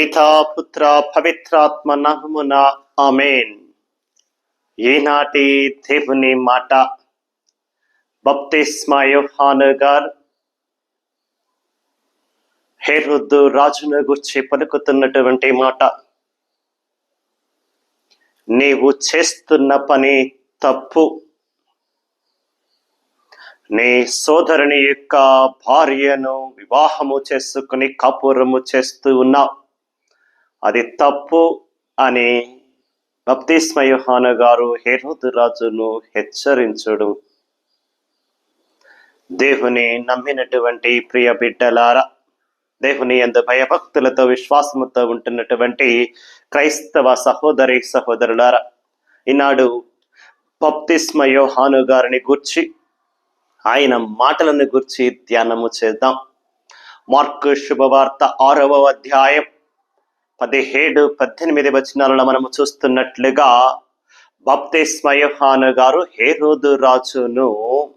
పితా పుత్ర పవిత్రాత్మ నహమున ఆమెన్. ఈనాటి దేవుని మాట బప్తిస్మా యోహాను గారు హేరుద్దు రాజును గుర్చి పలుకుతున్నటువంటి మాట. నీవు చేస్తున్న పని తప్పు. నీ సోదరుని యొక్క భార్యను వివాహము చేసుకుని కాపురము చేస్తూ ఉన్నావు. అది తప్పు అని బప్తిస్మ గారు హేరోదు రాజును హెచ్చరించడం. దేవుని నమ్మినటువంటి ప్రియ బిడ్డలారా దేవుని ఎందు భయభక్తులతో విశ్వాసముతో ఉంటున్నటువంటి క్రైస్తవ సహోదరి సహోదరులారా ఈనాడు బప్తిస్మ యోహాను గారిని గూర్చి ఆయన మాటలను గుర్చి ధ్యానము చేద్దాం. మార్కు శుభవార్త ఆరవ అధ్యాయం. పదిహేడు పద్దెనిమిది వచనాలను మనము చూస్తున్నట్లుగా బప్తిస్మ యోహాను గారు హేరోదు రాజును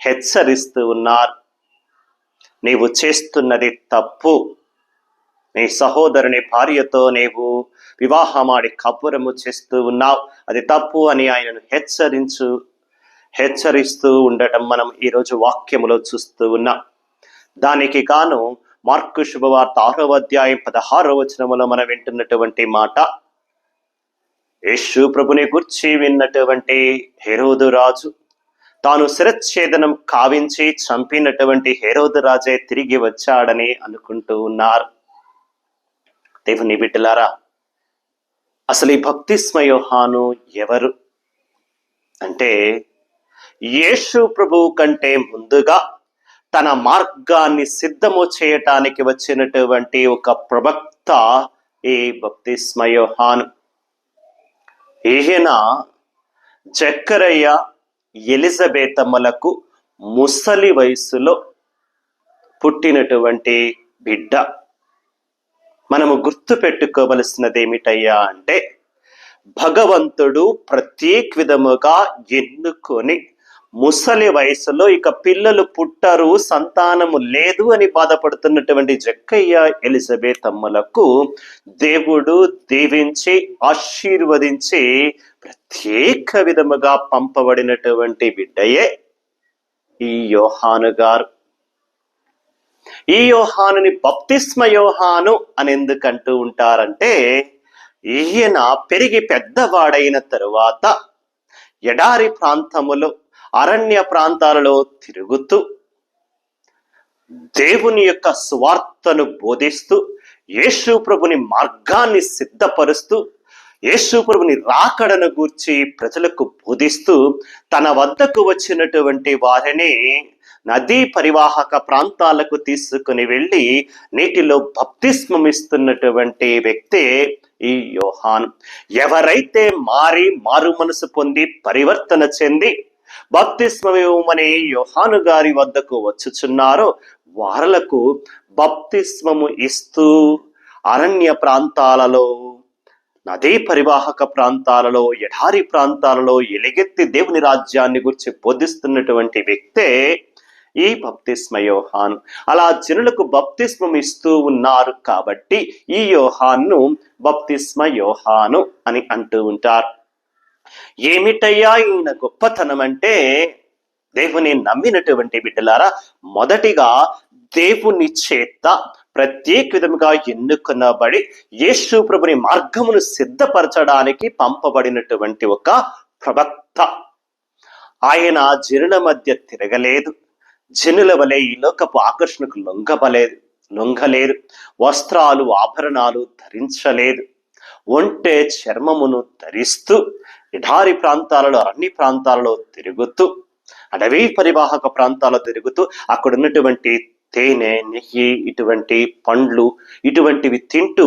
హెచ్చరిస్తూ ఉన్నారు. నీవు చేస్తున్నది తప్పు. నీ సహోదరుని భార్యతో నీవు వివాహమాడి కపురము చేస్తూ ఉన్నావు. అది తప్పు అని ఆయనను హెచ్చరించు హెచ్చరిస్తూ ఉండటం మనం ఈరోజు వాక్యములో చూస్తూ ఉన్నాం. దానికి గాను మార్కు శుభవార్త ఆరవ అధ్యాయం పదహారవ వచనములో మనం వింటున్నటువంటి మాట. యేసు ప్రభుని గుర్చి విన్నటువంటి హెరోదు రాజు తాను శిరచ్ఛేదనం కావించి చంపినటువంటి హెరోదు రాజే తిరిగి వచ్చాడని అనుకుంటూ ఉన్నారు. దేవుని బిడ్డలారా అసలు ఈ భక్తిస్మ యోహాను ఎవరు? అంటే యేసు ప్రభువు కంటే ముందుగా తన మార్గాన్ని సిద్ధము చేయటానికి వచ్చినటువంటి ఒక ప్రవక్త ఈ బప్తిస్మయోహాన్ ఈయన చక్కరయ్య ఎలిజబేతమ్మలకు ముసలి వయసులో పుట్టినటువంటి బిడ్డ. మనము గుర్తు పెట్టుకోవలసినది ఏమిటయ్యా అంటే భగవంతుడు ప్రత్యేక విధముగా ఎన్నుకొని ముసలి వయసులో ఇక పిల్లలు పుట్టరు సంతానము లేదు అని బాధపడుతున్నటువంటి జక్కయ్య ఎలిజబెత్ అమ్మలకు దేవుడు దీవించి ఆశీర్వదించి ప్రత్యేక విధముగా పంపబడినటువంటి బిడ్డయే ఈ యోహాను గారు. ఈ యోహానుని బప్తిస్మ యోహాను అని ఎందుకంటూ ఉంటారంటే ఈయన పెరిగి పెద్దవాడైన తరువాత ఎడారి ప్రాంతములో అరణ్య ప్రాంతాలలో తిరుగుతూ దేవుని యొక్క స్వార్థను బోధిస్తూ యేసు ప్రభుని మార్గాన్ని సిద్ధపరుస్తూ యేసు ప్రభుని రాకడను గూర్చి ప్రజలకు బోధిస్తూ తన వద్దకు వచ్చినటువంటి వారిని నదీ పరివాహక ప్రాంతాలకు తీసుకుని వెళ్ళి నీటిలో భక్తిస్మమిస్తున్నటువంటి వ్యక్తే ఈ యోహాన్. ఎవరైతే మారి మారు మనసు పొంది పరివర్తన చెంది బప్తిస్మమని యోహాను గారి వద్దకు వచ్చుచున్నారో. వారలకు బప్తిస్మము ఇస్తూ అరణ్య ప్రాంతాలలో నదీ పరివాహక ప్రాంతాలలో ఎడారి ప్రాంతాలలో ఎలుగెత్తి దేవుని రాజ్యాన్ని గురించి బోధిస్తున్నటువంటి వ్యక్తే ఈ బప్తిస్మ యోహాన్. అలా జనులకు బప్తిస్మం ఇస్తూ ఉన్నారు కాబట్టి ఈ యోహాన్ను బప్తిస్మ యోహాను అని అంటూ ఉంటారు. ఏమిటయ్యా ఈయన గొప్పతనం అంటే దేవుని నమ్మినటువంటి బిడ్డలారా మొదటిగా దేవుని చేత ప్రత్యేక విధముగా ఎన్నుకున్నబడి యేసు ప్రభుని మార్గమును సిద్ధపరచడానికి పంపబడినటువంటి ఒక ప్రవక్త. ఆయన జనుల మధ్య తిరగలేదు. జనుల వలె ఈ లోకపు ఆకర్షణకు లొంగబలేదు లొంగలేదు వస్త్రాలు ఆభరణాలు ధరించలేదు. ఒంటే చర్మమును ధరిస్తూ ఎడారి ప్రాంతాలలో అన్ని ప్రాంతాలలో తిరుగుతూ అడవి పరివాహక ప్రాంతాల్లో తిరుగుతూ అక్కడ ఉన్నటువంటి తేనె నెయ్యి ఇటువంటి పండ్లు ఇటువంటివి తింటూ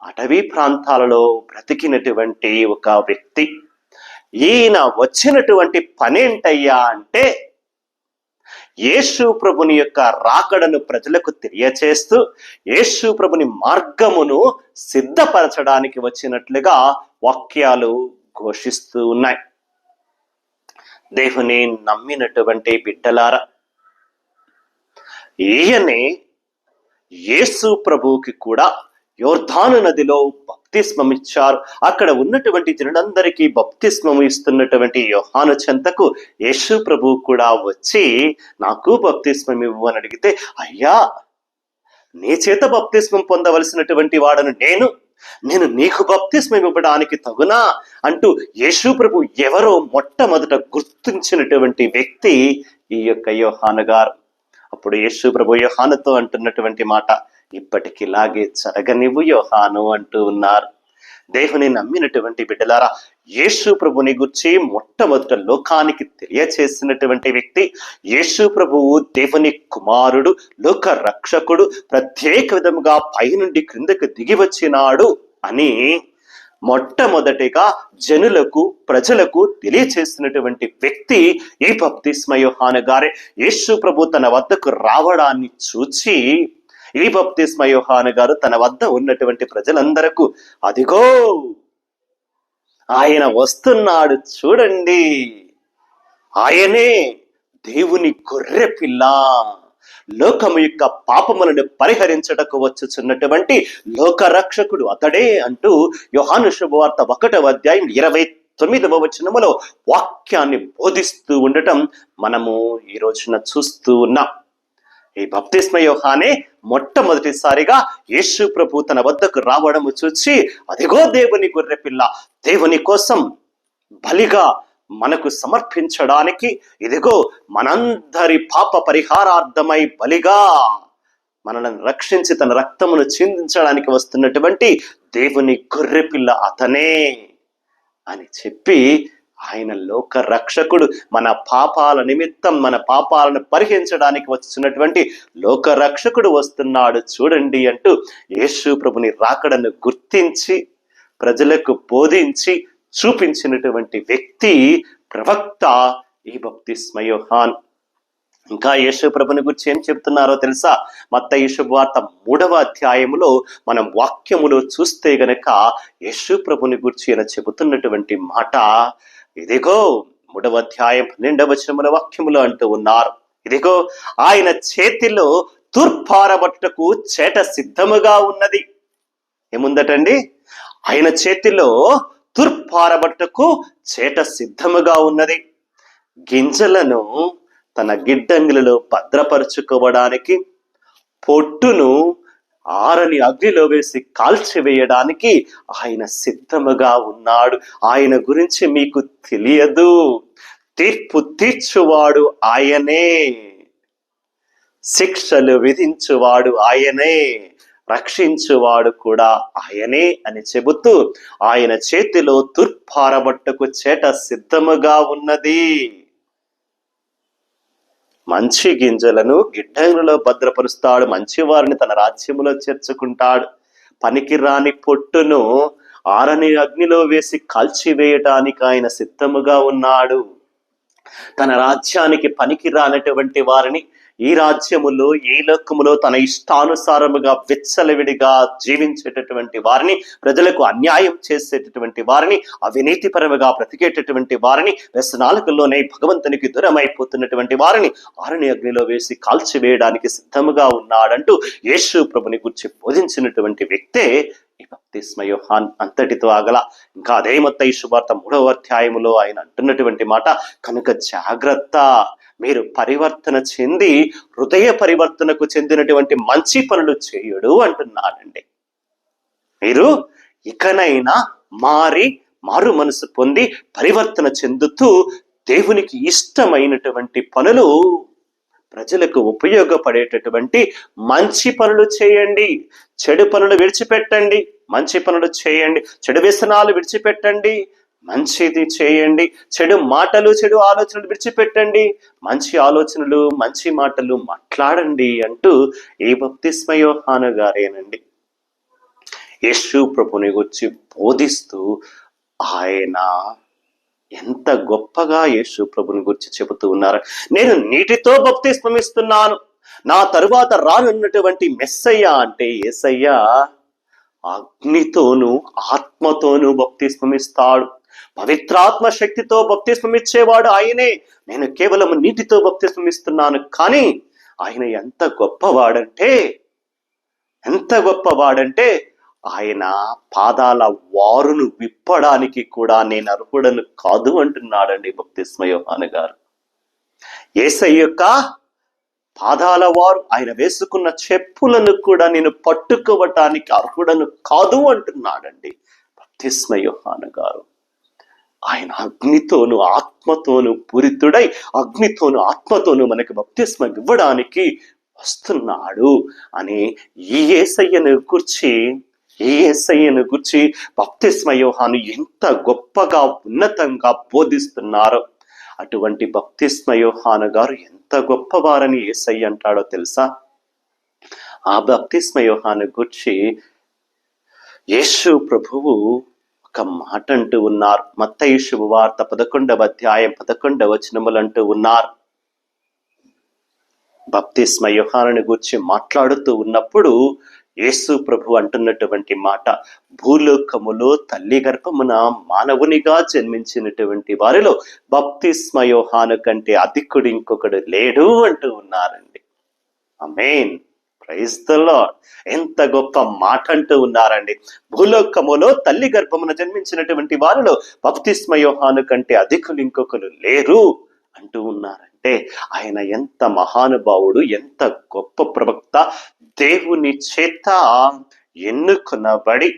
అటవీ ప్రాంతాలలో బ్రతికినటువంటి ఒక వ్యక్తి. ఈయన వచ్చినటువంటి పనేంటయ్యా అంటే యేసు ప్రభుని యొక్క రాకడను ప్రజలకు తెలియచేస్తూ యేసు ప్రభుని మార్గమును సిద్ధపరచడానికి వచ్చినట్లుగా వాక్యాలు ఘోషిస్తూ ఉన్నాయి. దేవుని నమ్మినటువంటి బిడ్డలారా ఈయనే యేసు ప్రభువుకి కూడా యోర్ధాను నదిలో బప్తిస్మం ఇచ్చారు అక్కడ ఉన్నటువంటి జనులందరికీ బప్తిస్మం ఇస్తున్నటువంటి యోహాను చెంతకు యేసు ప్రభు కూడా వచ్చి నాకు బప్తిస్మం ఇవ్వు అని అడిగితే అయ్యా నీ చేత బప్తిస్మం పొందవలసినటువంటి వాడను నేను. నేను నీకు బప్తిస్మం ఇవ్వడానికి తగునా? అంటూ యేసు ప్రభు ఎవరో మొట్టమొదట గుర్తించినటువంటి వ్యక్తి ఈ యొక్క యోహాను గారు. అప్పుడు యేసు ప్రభు యోహానుతో అంటున్నటువంటి మాట ఇప్పటికిలాగే జరగనివ్వు యోహాను అంటూ ఉన్నారు. దేవుని నమ్మినటువంటి బిడ్డలారా యేసు ప్రభుని గురించి మొట్టమొదట లోకానికి తెలియచేసినటువంటి వ్యక్తి యేసు ప్రభువు దేవుని కుమారుడు లోక రక్షకుడు ప్రత్యేక విధముగా పైనుండి క్రిందకు దిగి వచ్చినాడు అని మొట్టమొదటిగా జనులకు ప్రజలకు తెలియచేసినటువంటి వ్యక్తి ఈ భక్తి స్మయోహాన గారే. యేసు ప్రభు తన వద్దకు రావడాన్ని చూచి ఈ బప్తిస్మ యోహాను గారు తన వద్ద ఉన్నటువంటి ప్రజలందరకు అదిగో ఆయన వస్తున్నాడు చూడండి. ఆయనే దేవుని గొర్రె పిల్ల. లోకము యొక్క పాపములను పరిహరించటకు వచ్చుచున్నటువంటి లోక రక్షకుడు అతడే అంటూ యోహాను శుభవార్త ఒకటవ అధ్యాయం ఇరవై తొమ్మిదవ వచనములో వాక్యాన్ని బోధిస్తూ ఉండటం మనము ఈ రోజున చూస్తూ ఉన్నాం. ఈ బప్తిస్మ యోహానే మొట్టమొదటిసారిగా యేసు ప్రభు తన వద్దకు రావడము చూచి అదిగో దేవుని గొర్రె పిల్ల దేవుని కోసం బలిగా మనకు సమర్పించడానికి ఇదిగో మనందరి పాప పరిహారార్థమై బలిగా మనల్ని రక్షించి తన రక్తమును చిందించడానికి వస్తున్నటువంటి దేవుని గొర్రెపిల్ల అతనే అని చెప్పి ఆయన లోక రక్షకుడు మన పాపాల నిమిత్తం మన పాపాలను పరిహరించడానికి వచ్చినటువంటి లోక రక్షకుడు వస్తున్నాడు చూడండి అంటూ యేసు ప్రభుని రాకడను గుర్తించి ప్రజలకు బోధించి చూపించినటువంటి వ్యక్తి ప్రవక్త ఈ భక్తి స్మయోహాన్ ఇంకా యేసు ప్రభుని గురించి ఏం చెప్తున్నారో తెలుసా? మత్త శుభవార్త మూడవ అధ్యాయములో మనం వాక్యములో చూస్తే గనక యేసు ప్రభుని గురించి ఈయన చెబుతున్నటువంటి మాట ఇదిగో మూడవ అధ్యాయం పన్నెండవ వచనముల వాక్యములో అంటూ ఉన్నారు. ఇదిగో ఆయన చేతిలో తూర్పారబట్టుటకు చేట సిద్ధముగా ఉన్నది. ఏముందటండి? ఆయన చేతిలో తూర్పారబట్టుకు చేట సిద్ధముగా ఉన్నది. గింజలను తన గిడ్డంగులలో భద్రపరుచుకోవడానికి పొట్టును ఆరని అగ్నిలో వేసి కాల్చివేయడానికి ఆయన సిద్ధముగా ఉన్నాడు. ఆయన గురించి మీకు తెలియదు. తీర్పు తీర్చువాడు ఆయనే. శిక్షలు విధించువాడు ఆయనే. రక్షించువాడు కూడా ఆయనే అని చెబుతూ ఆయన చేతిలో తుర్పారబట్టుకు చేట సిద్ధముగా ఉన్నది. మంచి గింజలను గిడ్డంగులలో భద్రపరుస్తాడు మంచి వారిని తన రాజ్యములో చేర్చుకుంటాడు. పనికిరాని పొట్టును ఆరని అగ్నిలో వేసి కాల్చివేయటానికి ఆయన సిద్ధముగా ఉన్నాడు. తన రాజ్యానికి పనికి రానటువంటి వారిని ఈ రాజ్యములో ఈ లోకములో తన ఇష్టానుసారముగా విచ్చలవిడిగా జీవించేటటువంటి వారిని ప్రజలకు అన్యాయం చేసేటటువంటి వారిని అవినీతిపరముగా బ్రతికేటటువంటి వారిని వ్యసనాలకుల్లోనే భగవంతునికి దూరమైపోతున్నటువంటి వారిని ఆరుని అగ్నిలో వేసి కాల్చివేయడానికి సిద్ధముగా ఉన్నాడంటూ యేసు ప్రభుని గురించి బోధించినటువంటి వ్యక్తే ఈ యోహాన్ అంతటితో ఆగల. ఇంకా అదే మొత్త ఈ శుభార్త మూడవ అధ్యాయములో ఆయన అంటున్నటువంటి మాట కనుక జాగ్రత్త. మీరు పరివర్తన చెంది హృదయ పరివర్తనకు చెందినటువంటి మంచి పనులు చేయుడు అంటున్నానండి మీరు ఇకనైనా మారి మారు మనసు పొంది పరివర్తన చెందుతూ దేవునికి ఇష్టమైనటువంటి పనులు ప్రజలకు ఉపయోగపడేటటువంటి మంచి పనులు చేయండి. చెడు పనులు విడిచిపెట్టండి. మంచి పనులు చేయండి. చెడు వ్యసనాలు విడిచిపెట్టండి. మంచిది చేయండి. చెడు మాటలు చెడు ఆలోచనలు విడిచిపెట్టండి. మంచి ఆలోచనలు మంచి మాటలు మాట్లాడండి అంటూ ఏ బప్తిస్మ గారేనండి. యేసు ప్రభుని గురించి బోధిస్తూ ఆయన ఎంత గొప్పగా యేసు ప్రభుని గురించి చెబుతూ ఉన్నారు. నేను నీటితో భక్తి స్మమిస్తున్నాను నా తరువాత రానున్నటువంటి మెస్సయ్య అంటే ఏసయ్య అగ్నితోనూ ఆత్మతోనూ భక్తి స్మమిస్తాడు పవిత్రాత్మ శక్తితో బప్తిస్మం ఇచ్చేవాడు ఆయనే. నేను కేవలం నీటితో బప్తిస్మం ఇస్తున్నాను కానీ ఆయన ఎంత గొప్పవాడంటే ఎంత గొప్పవాడంటే ఆయన పాదాల వారును విప్పడానికి కూడా నేను అర్హుడను కాదు అంటున్నాడండి భక్తిస్మ యోహాను గారు. ఏసై యొక్క పాదాల వారు ఆయన వేసుకున్న చెప్పులను కూడా నేను పట్టుకోవటానికి అర్హుడను కాదు అంటున్నాడండి భక్తిస్మ యోహాను గారు. ఆయన అగ్నితోను ఆత్మతోను పూరితుడై అగ్నితోను ఆత్మతోను మనకి బప్తిస్మ ఇవ్వడానికి వస్తున్నాడు అని ఈ ఏసయ్యను గుర్చి ఈ ఏసయ్యను గుర్చి బప్తిస్మ యోహాను ఎంత గొప్పగా ఉన్నతంగా బోధిస్తున్నారు. అటువంటి బప్తిస్మ యోహాను గారు ఎంత గొప్పవారని ఏసయ్య అంటాడో తెలుసా? ఆ బప్తిస్మ యోహాను గుర్చి యేసు ప్రభువు ఒక మాట అంటూ ఉన్నారు. మత్తయి శుభవార్త పదకొండవ అధ్యాయం పదకొండవ వచనములు అంటూ ఉన్నారు. బప్తిస్మ యోహానుని గురించి మాట్లాడుతూ ఉన్నప్పుడు యేసు ప్రభు అంటున్నటువంటి మాట భూలోకములో తల్లి గర్భమున మానవునిగా జన్మించినటువంటి వారిలో బప్తిస్మ యోహాను కంటే అధికుడు ఇంకొకడు లేడు అంటూ ఉన్నారండి. అమేన్ ప్రైజ్ ద లాడ్ ఎంత గొప్ప మాట అంటూ ఉన్నారండి. భూలోకములో తల్లి గర్భమున జన్మించినటువంటి వారిలో బప్తిస్మ యోహాను కంటే అధికులు ఇంకొకరు లేరు అంటూ ఉన్నారంటే ఆయన ఎంత మహానుభావుడు ఎంత గొప్ప ప్రవక్త దేవుని చేత ఎన్నుకొనబడి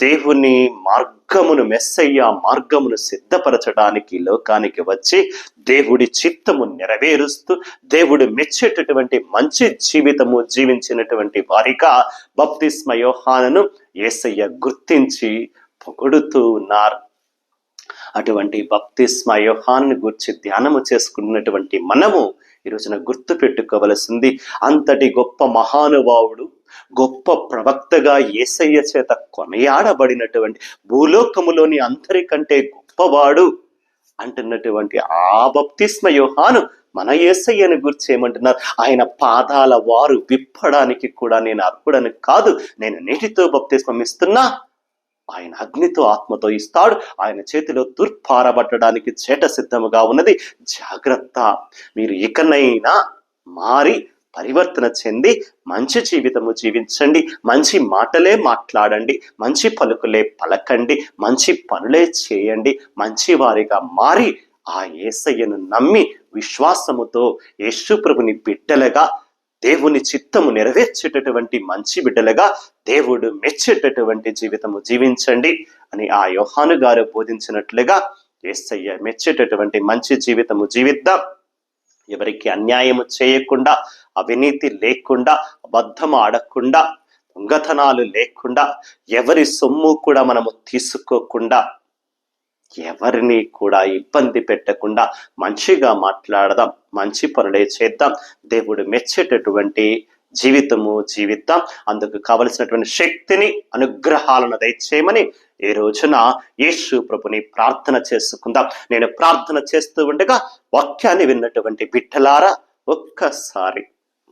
దేవుని మార్గమును మెస్సయ్య మార్గమును సిద్ధపరచడానికి లోకానికి వచ్చి దేవుడి చిత్తము నెరవేరుస్తూ దేవుడు మెచ్చేటటువంటి మంచి జీవితము జీవించినటువంటి వారిగా బప్తిస్మ యోహానను యేసయ్య గుర్తించి పొగుడుతూ ఉన్నారు. అటువంటి బప్తిస్మ యోహాన్ని గురించి ధ్యానము చేసుకున్నటువంటి మనము ఈ రోజున గుర్తు పెట్టుకోవలసింది అంతటి గొప్ప మహానుభావుడు గొప్ప ప్రవక్తగా ఏసయ్య చేత కొనయాడబడినటువంటి భూలోకములోని అందరికంటే గొప్పవాడు అంటున్నటువంటి ఆ బప్తిస్మ యోహాను మన ఏసయ్యను గురించి ఏమంటున్నారు? ఆయన పాదాల వారు విప్పడానికి కూడా నేను అర్హుడని కాదు. నేను నీటితో బప్తిస్మం ఇస్తున్నా ఆయన అగ్నితో ఆత్మతో ఇస్తాడు. ఆయన చేతిలో తుర్పారబట్టడానికి చేట సిద్ధముగా ఉన్నది. జాగ్రత్త. మీరు ఇకనైనా మారి పరివర్తన చెంది మంచి జీవితము జీవించండి. మంచి మాటలే మాట్లాడండి. మంచి పలుకులే పలకండి. మంచి పనులే చేయండి. మంచి వారిగా మారి ఆ ఏసయ్యను నమ్మి విశ్వాసముతో యేసు ప్రభుని బిడ్డలుగా దేవుని చిత్తము నెరవేర్చేటటువంటి మంచి బిడ్డలుగా దేవుడు మెచ్చేటటువంటి జీవితము జీవించండి అని ఆ యోహాను గారు బోధించినట్లుగా యేసయ్య మెచ్చేటటువంటి మంచి జీవితము జీవిద్దాం. ఎవరికి అన్యాయము చేయకుండా అవినీతి లేకుండా అబద్ధం ఆడకుండా దొంగతనాలు లేకుండా ఎవరి సొమ్ము కూడా మనము తీసుకోకుండా ఎవరిని కూడా ఇబ్బంది పెట్టకుండా మంచిగా మాట్లాడదాం మంచి పనులే చేద్దాం దేవుడు మెచ్చేటటువంటి జీవితము జీవిద్దాం అందుకు కావలసినటువంటి శక్తిని అనుగ్రహాలను దయచేయమని ఈ రోజున యేసు ప్రభుని ప్రార్థన చేసుకుందాం. నేను ప్రార్థన చేస్తూ ఉండగా వాక్యాన్ని విన్నటువంటి బిడ్డలారా ఒక్కసారి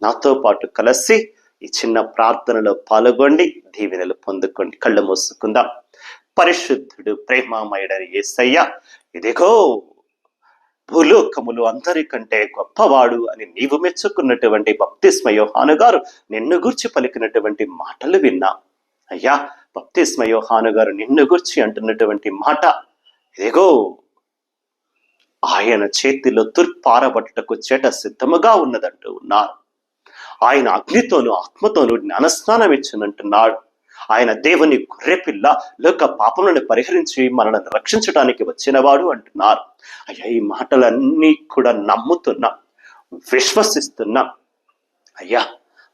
నాతో పాటు కలిసి ఈ చిన్న ప్రార్థనలో పాల్గొండి దీవెనలు పొందుకోండి కళ్ళు మూసుకుందాం. పరిశుద్ధుడు ప్రేమామయుడని యేసయ్య ఇదిగో భూలోకములు అందరికంటే గొప్పవాడు అని నీవు మెచ్చుకున్నటువంటి బప్తిస్మ యోహాను గారు నిన్ను గుర్చి పలికినటువంటి మాటలు విన్నా. అయ్యా బప్తిస్మ యోహాను గారు నిన్ను గుర్చి అంటున్నటువంటి మాట ఇదిగో ఆయన చేతిలో తుర్పారబట్టుటకు చేట సిద్ధముగా ఉన్నదంటూ ఉన్నారు. ఆయన అగ్నితోను ఆత్మతోను జ్ఞానస్నానం ఇచ్చినంటున్నాడు ఆయన దేవుని గొర్రెపిల్ల లోక పాపములను పరిహరించి మనల్ని రక్షించడానికి వచ్చినవాడు అంటున్నారు. అయ్యా ఈ మాటలన్నీ కూడా నమ్ముతున్నా విశ్వసిస్తున్నా అయ్యా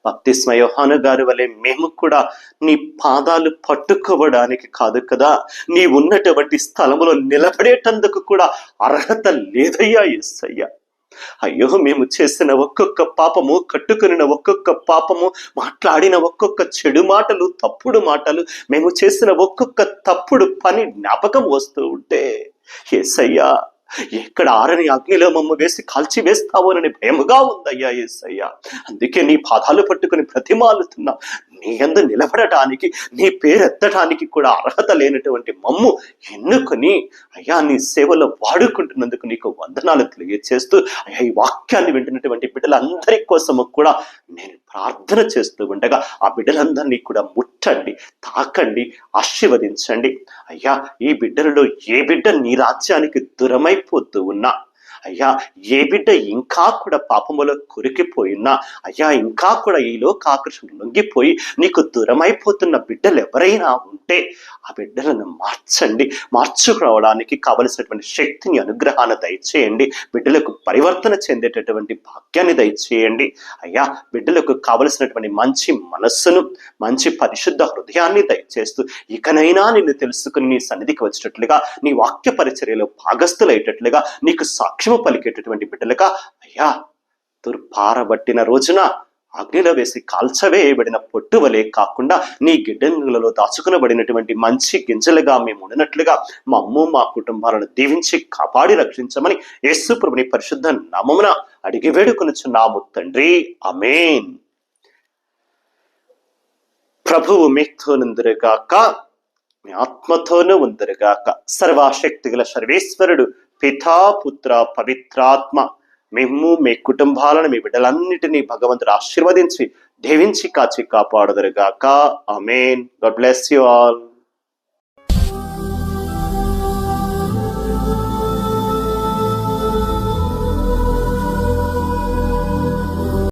బప్తిస్మ యోహాను గారి వలె మేము కూడా నీ పాదాలు పట్టుకోవడానికి కాదు కదా నీ ఉన్నటువంటి స్థలములో నిలబడేటందుకు కూడా అర్హత లేదయ్యా ఎస్ అయ్యా అయ్యో మేము చేసిన ఒక్కొక్క పాపము కట్టుకునిన ఒక్కొక్క పాపము మాట్లాడిన ఒక్కొక్క చెడు మాటలు తప్పుడు మాటలు మేము చేసిన ఒక్కొక్క తప్పుడు పని జ్ఞాపకం వస్తూ ఉంటే ఏసయ్యా ఎక్కడ ఆరని అగ్నిలో మమ్మ వేసి కాల్చి వేస్తావోనని భయముగా ఉందయ్యా ఏసయ్యా. అందుకే నీ పాదాలు పట్టుకుని ప్రతిమాలుతున్నా నీ యందు నిలబడటానికి నీ పేరెత్తటానికి కూడా అర్హత లేనటువంటి మమ్ము ఎన్నుకుని అయ్యా నీ సేవలో వాడుకుంటున్నందుకు నీకు వందనాలు తెలియజేస్తూ అయ్యా ఈ వాక్యాన్ని వింటున్నటువంటి బిడ్డలందరి కోసము కూడా నేను ప్రార్థన చేస్తూ ఉండగా ఆ బిడ్డలందరినీ కూడా ముట్టండి తాకండి ఆశీర్వదించండి. అయ్యా ఈ బిడ్డలలో ఏ బిడ్డ నీ రాజ్యానికి దూరమైపోతూ ఉన్నా అయ్యా ఏ బిడ్డ ఇంకా కూడా పాపములో కొరికిపోయినా అయ్యా ఇంకా కూడా ఈ లోకాకర్షణ లొంగిపోయి నీకు దూరమైపోతున్న బిడ్డలు ఎవరైనా ఉంటే ఆ బిడ్డలను మార్చండి. మార్చుకోవడానికి కావలసినటువంటి శక్తిని అనుగ్రహాన్ని దయచేయండి. బిడ్డలకు పరివర్తన చెందేటటువంటి భాగ్యాన్ని దయచేయండి. అయ్యా బిడ్డలకు కావలసినటువంటి మంచి మనస్సును మంచి పరిశుద్ధ హృదయాన్ని దయచేస్తూ ఇకనైనా నిన్ను తెలుసుకుని నీ సన్నిధికి వచ్చినట్లుగా నీ వాక్య పరిచర్యలో భాగస్థులయ్యేటట్లుగా నీకు సాక్ష్యం పలికేటటువంటి బిడ్డలుగా అయ్యా దుర్పారబట్టిన రోజున అగ్నిలో వేసి కాల్చవేయబడిన పొట్టు వలె కాకుండా నీ గిడ్డంగులలో దాచుకునబడినటువంటి మంచి గింజలుగా మేము ఉండినట్లుగా మా అమ్మ మా కుటుంబాలను దీవించి కాపాడి రక్షించమని యేసు ప్రభుని పరిశుద్ధ నామమున అడిగి వేడుకొనుచున్నాము తండ్రి. అమేన్ ప్రభువు మీతో నుందురుగాక మీ ఆత్మతోనూ ఉందరుగాక సర్వాశక్తిగల సర్వేశ్వరుడు పితా పుత్ర పవిత్రాత్మ. మేము మీ కుటుంబాలను మీ బిడ్డలన్నిటినీ భగవంతుడు ఆశీర్వదించి దీవించి కాచి కాపాడుదరుగాక. Amen god bless you all